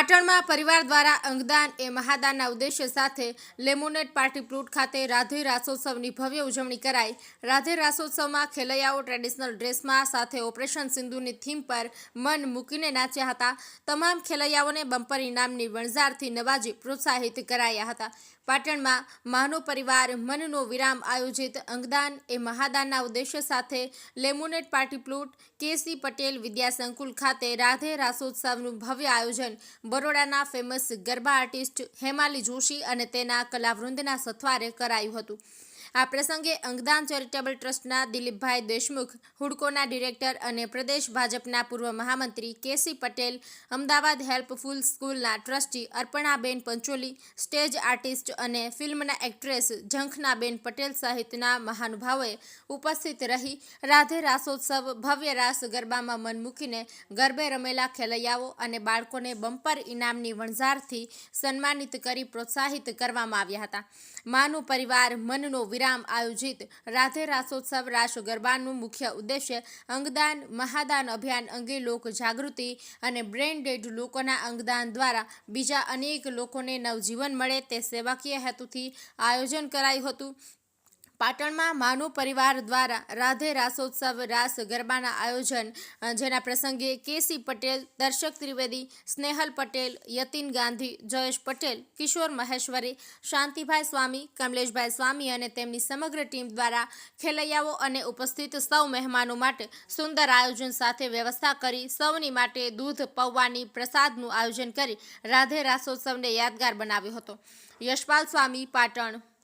પાટણમાં પરિવાર દ્વારા અંગદાન એ મહાદાનના ઉદ્દેશ્ય સાથે લેમોનેટ પાર્ટી પ્લોટ ખાતે રાધે રાસોત્સવની ભવ્ય ઉજવણી કરાઈ. રાધે રાસોત્સવમાં ખેલૈયાઓ ટ્રેડિશનલ ડ્રેસમાં સાથે ઓપરેશન સિંધુની થીમ પર મન મૂકીને નાચ્યા હતા. તમામ ખેલૈયાઓને બમ્પર ઇનામની વણઝારથી નવાજી પ્રોત્સાહિત કરાયા હતા. પાટણમાં માનો પરિવાર મનનો વિરામ આયોજિત અંગદાન એ મહાદાનના ઉદ્દેશ્ય સાથે લેમોનેટ party plot K C Patel વિદ્યા સંકુલ ખાતે રાધે રાસોત્સવનું ભવ્ય આયોજન બરોડાના ફેમસ ગરબા આર્ટિસ્ટ હેમાલી જોશી અને તેના કલાવૃંદના સથવારે કરાયું હતું. આ પ્રસંગે અંગદાન ચેરિટેબલ ટ્રસ્ટના દિલીપભાઈ દેશમુખ, હુડકોના ડિરેક્ટર અને પ્રદેશ ભાજપના પૂર્વ મહામંત્રી K C Patel, Ahmedabad helpful સ્કૂલના ટ્રસ્ટી અર્પણાબેન પંચોલી, સ્ટેજ આર્ટિસ્ટ અને ફિલ્મના એક્ટ્રેસ ઝંખનાબેન પટેલ સહિતના મહાનુભાવોએ ઉપસ્થિત રહી રાધે રાસોત્સવ, ભવ્ય રાસ ગરબામાં મન મૂકીને ગરબે રમેલા ખેલૈયાઓ અને બાળકોને બમ્પર ઇનામની વણઝારથી સન્માનિત કરી પ્રોત્સાહિત કરવામાં આવ્યા હતા. માનું પરિવાર મનનો વિરામ આયોજિત રાધે રાસોત્સવ રાસ ગરબાનું મુખ્ય ઉદ્દેશ્ય અંગદાન, મહાદાન અભિયાન અંગે લોક જાગૃતિ અને બ્રેન લોકોના અંગદાન દ્વારા બીજા અનેક લોકોને નવજીવન મળે તે સેવાકીય હેતુથી આયોજન કરાયું હતું. પાટણમાં માનવ પરિવાર દ્વારા રાધે રાસોત્સવ રાસ ગરબાના આયોજન જેના પ્રસંગે કેસી પટેલ, દર્શક ત્રિવેદી, સ્નેહલ પટેલ, યતિન ગાંધી, જયેશ પટેલ, કિશોર મહેશ્વરી, શાંતિભાઈ સ્વામી, કમલેશભાઈ સ્વામી અને તેમની સમગ્ર ટીમ દ્વારા ખેલૈયાઓ અને ઉપસ્થિત સૌ મહેમાનો માટે સુંદર આયોજન સાથે વ્યવસ્થા કરી સૌની માટે દૂધ, પૌવાની, પ્રસાદનું આયોજન કરી રાધે રાસોત્સવને યાદગાર બનાવ્યો હતો. યશપાલ સ્વામી, પાટણ.